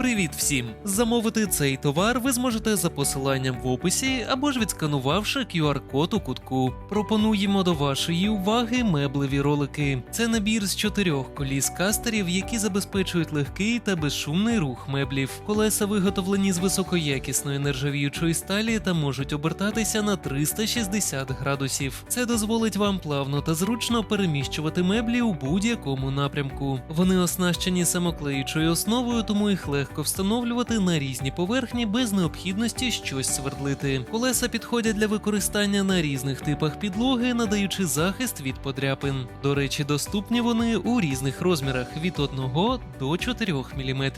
Привіт всім! Замовити цей товар ви зможете за посиланням в описі або ж відсканувавши QR-код у кутку. Пропонуємо до вашої уваги меблеві ролики. Це набір з чотирьох коліс кастерів, які забезпечують легкий та безшумний рух меблів. Колеса виготовлені з високоякісної нержавіючої сталі та можуть обертатися на 360 градусів. Це дозволить вам плавно та зручно переміщувати меблі у будь-якому напрямку. Вони оснащені самоклеючою основою, тому їх легко встановлювати на різні поверхні без необхідності щось свердлити. Колеса підходять для використання на різних типах підлоги, надаючи захист від подряпин. До речі, доступні вони у різних розмірах від 1 до 4 мм.